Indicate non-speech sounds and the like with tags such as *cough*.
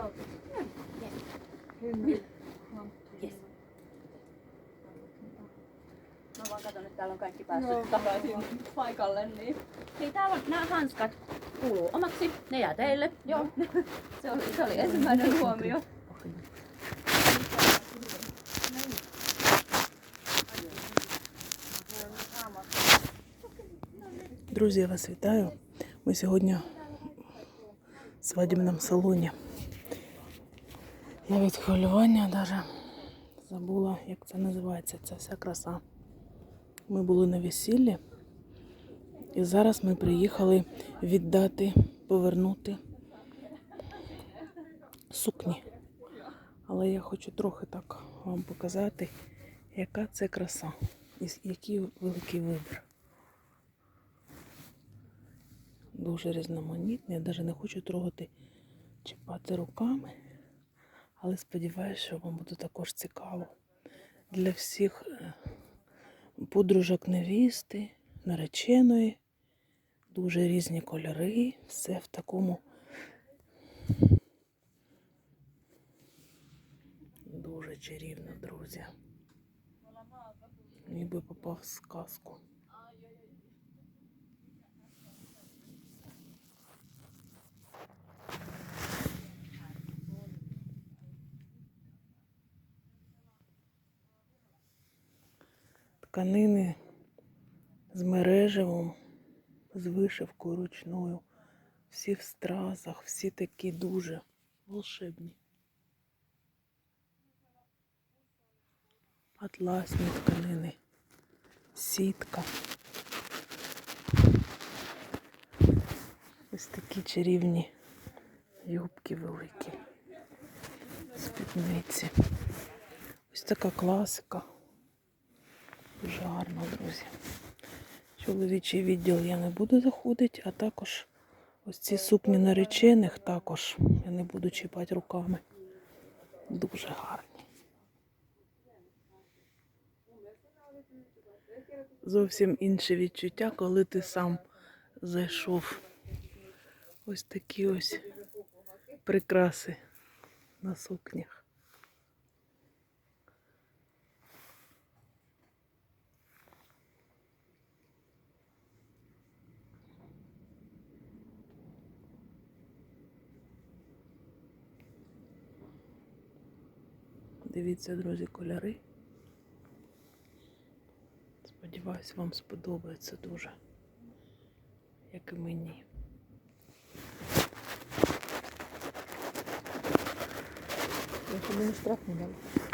all Yes. Mä vaan katson, että täällä on kaikki päässyt No, takaisin paikalle. Niin. Hei, täällä on nämä hanskat kuuluu omaksi. Ne jää teille. Joo. *laughs* se, oli, se oli ensimmäinen huomio. Друзья, я вас витаю. Мы сегодня в свадебном салоне. Від хвилювання навіть забула, як це називається, ця вся краса. Ми були на весіллі, і зараз ми приїхали віддати, повернути сукні. Але я хочу трохи так вам показати, яка це краса і який великий вибір. дуже різноманітні. Я навіть не хочу трогати, чіпати руками. Але сподіваюся, що вам буде також цікаво. Для всіх е, подружок невісти, нареченої, дуже різні кольори, все в такому дуже чарівно, друзі. Ніби попав в сказку. Тканини з мережевом, з вишивкою ручною. Всі в стразах, всі такі дуже волшебні. Атласні тканини, сітка. Ось такі чарівні юбки великі, спідниці. Ось така класика. Дуже гарно, друзі. Чоловічий відділ я не буду заходити, а також ось ці сукні наречених також я не буду чіпати руками. Дуже гарні. Зовсім інше відчуття, коли ти сам зайшов. Ось такі ось прикраси на сукнях. Дивіться, друзі, кольори. Сподіваюсь, вам сподобається дуже, як і мені. Я тобі не страх не дала.